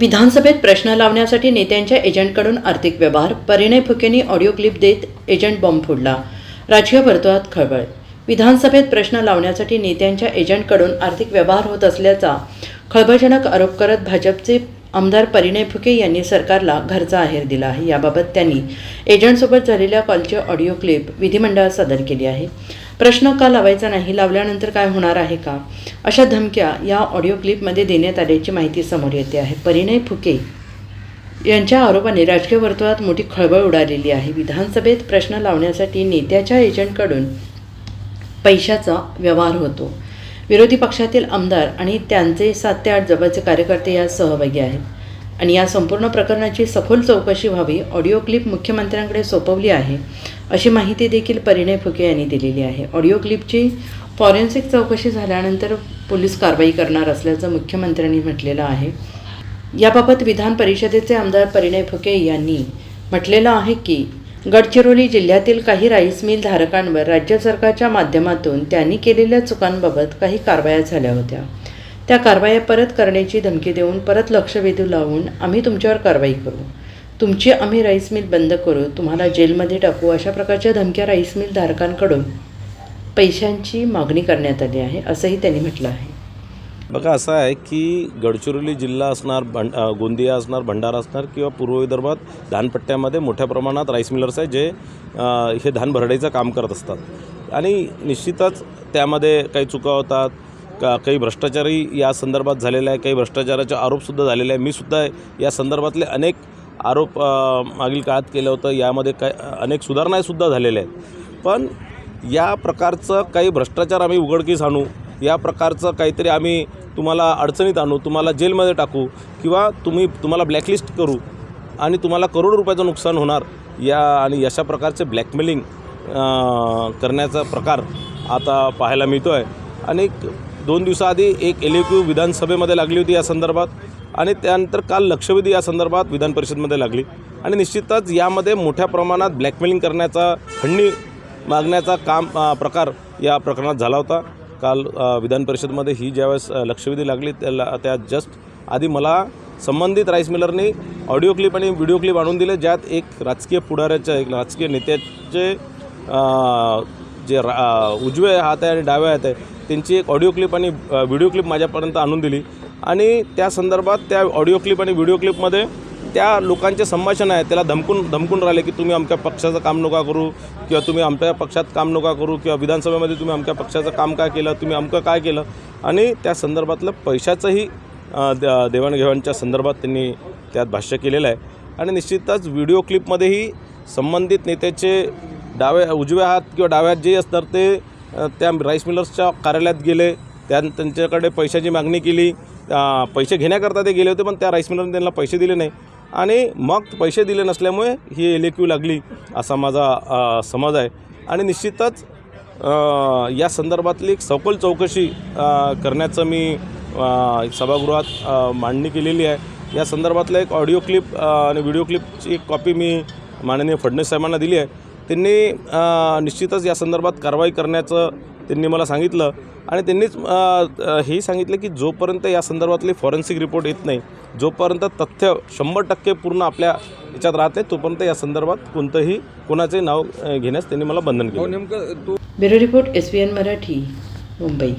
विधानसभेत प्रश्न लावण्यासाठी नेत्यांच्या एजंटकडून आर्थिक व्यवहार परिणय फुकेंनी ऑडिओ क्लिप देत एजंट बॉम्ब फोडला. राजकीय वर्तुळात खळबळ. विधानसभेत प्रश्न लावण्यासाठी नेत्यांच्या एजंटकडून आर्थिक व्यवहार होत असल्याचा खळबळजनक आरोप करत भाजपचे आमदार परिणय फुके यांनी सरकारला घरचा आहेर दिला आहे. याबाबत त्यांनी एजंटसोबत झालेल्या कॉलची ऑडिओ क्लिप विधिमंडळात सादर केली आहे. प्रश्न का लावायचा नाही? लावल्यानंतर काय होणार आहे का? अशा धमक्या या ऑडिओ क्लिपमध्ये देण्यात आल्याची माहिती समोर येते आहे. परिणय फुके यांच्या आरोपाने राजकीय वर्तुळात मोठी खळबळ उडालेली आहे. विधानसभेत प्रश्न लावण्यासाठी नेत्याच्या एजंटकडून पैशाचा व्यवहार होतो. विरोधी पक्षातील आमदार आणि त्यांचे सात ते आठ जवळचे कार्यकर्ते यात सहभागी आहेत. आणि या संपूर्ण प्रकरणाची सखोल चौकशी व्हावी ऑडिओ क्लिप मुख्यमंत्र्यांकडे सोपवली आहे अशी माहिती देखील परिणय फुके यांनी दिलेली आहे. ऑडिओ क्लिपची फॉरेन्सिक चौकशी झाल्यानंतर पोलीस कारवाई करणार असल्याचं मुख्यमंत्र्यांनी म्हटलेलं आहे. याबाबत विधान परिषदेचे आमदार परिणय फुके यांनी म्हटलेलं आहे की गडचिरोली जिल्ह्यातील काही राईस मिल धारकांवर राज्य सरकारच्या माध्यमातून त्यांनी केलेल्या चुकांबाबत काही कारवाया झाल्या होत्या. त्या कारवाया परत करण्याची धमकी देऊन परत लक्ष वेधू लावून आम्ही तुमच्यावर कारवाई करू. तुमची आम्ही राईस मिल बंद करू. तुम्हाला जेलमध्ये टाकू अशा प्रकारच्या धमक्या राईस मिल धारकांकडून पैशांची मागणी करण्यात आली आहे असंही त्यांनी म्हटलं आहे. बघा असं आहे की गडचिरोली जिल्हा असणार भंड गोंदिया असणार भंडारा असणार किंवा पूर्व विदर्भात धानपट्ट्यामध्ये मोठ्या प्रमाणात राईस मिलर्स आहे जे हे धान भरडाईचं काम करत असतात. आणि निश्चितच त्यामध्ये काही चुका होतात का काही भ्रष्टाचारही या संदर्भात झालेला आहे काही भ्रष्टाचाराचे आरोपसुद्धा झालेले आहे. मी सुद्धा या संदर्भातले अनेक आरोप मागील काळात केलं होतं यामध्ये काय अनेक सुधारणासुद्धा झालेल्या आहेत. पण या प्रकारचं काही भ्रष्टाचार आम्ही उघडकीस आणू या प्रकारचं काहीतरी आम्ही तुम्हाला अडचणीत आणू तुम्हाला जेलमध्ये टाकू किंवा तुम्ही तुम्हाला ब्लॅकलिस्ट करू आणि तुम्हाला करोड रुपयाचं नुकसान होणार या आणि अशा प्रकारचे ब्लॅकमेलिंग करण्याचा प्रकार आता पाहायला मिळतो आहे आणि दोन दिवसाआधी एक एल क्यू विधानसभेमध्ये लागली होती या संदर्भात आणि त्यानंतर काल लक्षवेधी या संदर्भात विधान परिषदमध्ये लागली. आणि निश्चितच यामध्ये मोठ्या प्रमाणात ब्लॅकमेलिंग करण्याचा खंडणी मागण्याचा काम प्रकार या प्रकरणात झाला होता. काल विधान परिषदमध्ये ही ज्यावेळेस लक्षवेधी लागली त्याला त्या जस्ट आधी मला संबंधित राईस मिलरनी ऑडिओ क्लिप आणि व्हिडिओ क्लिप आणून दिले ज्यात एक राजकीय पुढाऱ्याच्या एक राजकीय नेत्याचे जे रा उजवे हात आहे आणि डावे हात आहे त्यांची एक ऑडिओ क्लिप आणि व्हिडिओ क्लिप माझ्यापर्यंत आणून दिली. आणि त्या संदर्भात त्या ऑडिओ क्लिप आणि व्हिडिओ क्लिपमध्ये त्या लोकांचे संभाषण आहे त्याला धमकून धमकून राहिले की तुम्ही आमच्या पक्षाचं काम नका करू किंवा तुम्ही आमच्या पक्षात काम नका करू किंवा विधानसभेमध्ये तुम्ही आमच्या पक्षाचं काम काय केलं तुम्ही अमकं काय केलं? आणि त्या संदर्भातलं पैशाचंही देवाणघेवाणच्या संदर्भात त्यांनी त्यात भाष्य केलेलं आहे. आणि निश्चितच व्हिडिओ क्लिपमध्येही संबंधित नेत्याचे डावे उजव्या हात किंवा डाव्या हात जे असतात ते त्या राईस मिलर्सच्या कार्यालयात गेले त्या त्यांच्याकडे पैशाची मागणी केली पैसे घेण्याकरता ते गेले होते पण त्या राईस मिलरने त्यांना पैसे दिले नाही. आणि मग पैसे दिले नसल्यामुळे ही एल क्यू लागली असा माझा समज आहे. आणि निश्चितच या संदर्भातली एक सखोल चौकशी करण्याचं मी सभागृहात मांडणी केलेली आहे. या संदर्भातला एक ऑडिओ क्लिप आणि व्हिडिओ क्लिपची एक कॉपी मी माननीय फडणवीस साहेबांना दिली आहे. त्यांनी निश्चितच या संदर्भात कारवाई करण्याचं त्यांनी मला सांगितलं. आणि त्यांनीच हे सांगितलं की जोपर्यंत या संदर्भातली फॉरेन्सिक रिपोर्ट येत नाही जोपर्यंत तथ्य शंभर टक्के पूर्ण आपल्या याच्यात राहते तोपर्यंत या संदर्भात कोणतंही कोणाचंही नाव घेण्यास त्यांनी मला बंधन केलं. नेमकं तो bureau report S B N Marathi Mumbai.